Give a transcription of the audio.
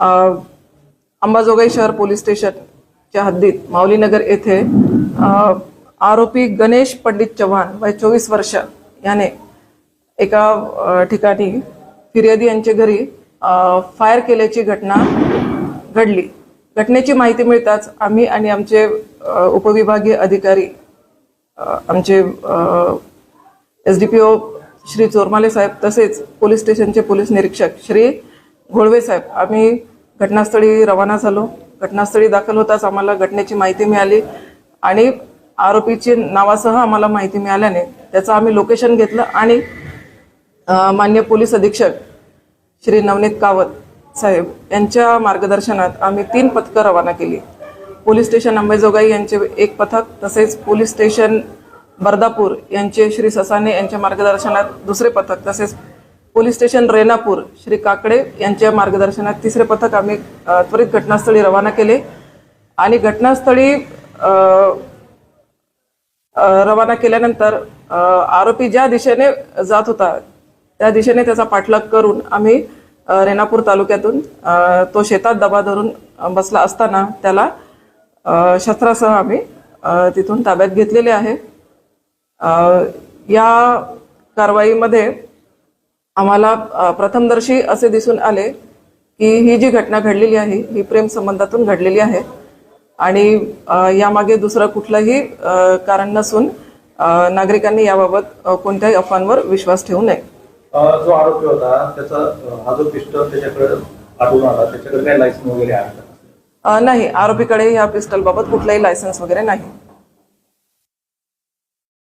अंबाजोगाई शहर पोलीस स्टेशनच्या हद्दीत माऊलीनगर येथे आरोपी गणेश पंडित चव्हाण वय चोवीस वर्ष याने एका ठिकाणी फिर्यादी यांच्या घरी फायर केल्याची घटना घडली. घटनेची माहिती मिळताच आम्ही आणि आमचे उपविभागीय अधिकारी आमचे S D P O Shri Chormale साहेब तसेच पोलीस स्टेशनचे पोलीस निरीक्षक श्री घोळवे साहेब आम्ही घटनास्थळी रवाना झालो. घटनास्थळी दाखल होताच आम्हाला घटनेची माहिती मिळाली आणि आरोपीची नावासह आम्हाला माहिती मिळाल्याने त्याचं आम्ही लोकेशन घेतलं आणि मान्य पोलीस अधीक्षक श्री नवनीत कावत साहेब यांच्या मार्गदर्शनात आम्ही तीन पथकं रवाना केली. पोलीस स्टेशन अंबेजोगाई यांचे एक पथक तसेच पोलीस स्टेशन बर्दापूर यांचे श्री ससाने यांच्या मार्गदर्शनात दुसरे पथक तसेच पोलीस स्टेशन रेणापूर श्री काकडे यांच्या मार्गदर्शनात तिसरे पथक आम्ही त्वरित घटनास्थळी रवाना केले. आणि घटनास्थळी रवाना केल्यानंतर आरोपी ज्या दिशेने जात होता त्या दिशेने त्याचा पाठलाग करून आम्ही रेणापूर तालुक्यातून तो शेतात दबा धरून बसला असताना त्याला शस्त्रासह आम्ही तिथून ताब्यात घेतलेले आहे. या कारवाईमध्ये आम्हाला प्रथमदर्शी असे दिसून आले की ही जी घटना घडलेली आहे ही प्रेम संबंधातून घडलेली आहे. आणि यामागे दुसरं कुठलंही कारण नसून नागरिकांनी याबाबत कोणत्याही अफवांवर विश्वास ठेवू नये. जो आरोपी होता त्याचा हा जो पिस्टल त्याच्याकडे आढळून आला त्याच्याकडे काही लायसन वगैरे आहे नाही. आरोपीकडे या पिस्टलबाबत कुठलंही लायसन्स वगैरे नाही.